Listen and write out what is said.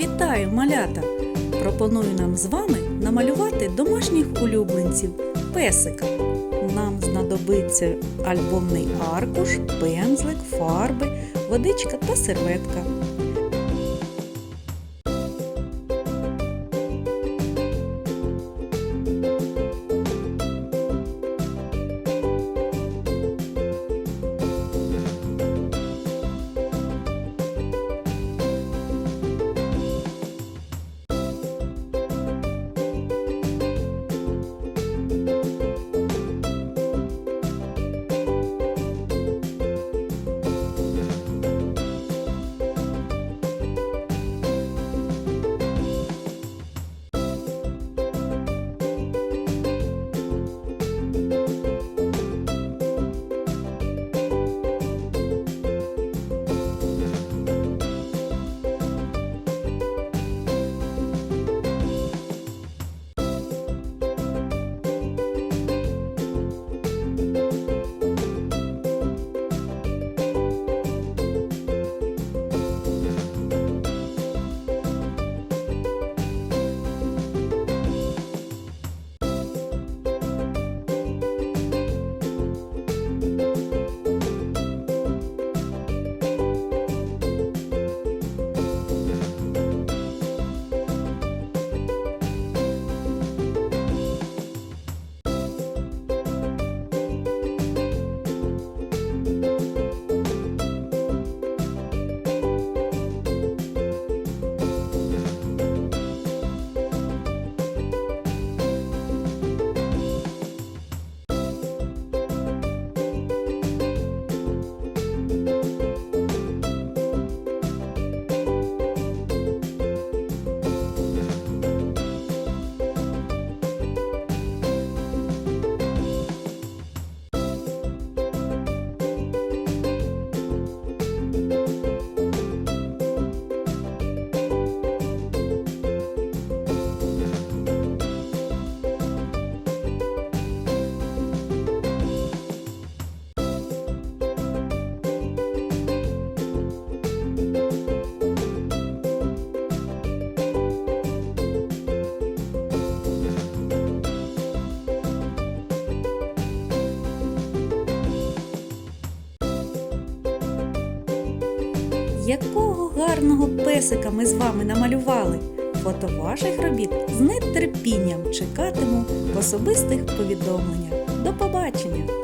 Вітаю, малята! Пропоную нам з вами намалювати домашніх улюбленців песика. Нам знадобиться альбомний аркуш, пензлик, фарби, водичка та серветка. Якого гарного песика ми з вами намалювали! Фото ваших робіт з нетерпінням чекатиму в особистих повідомленнях. До побачення!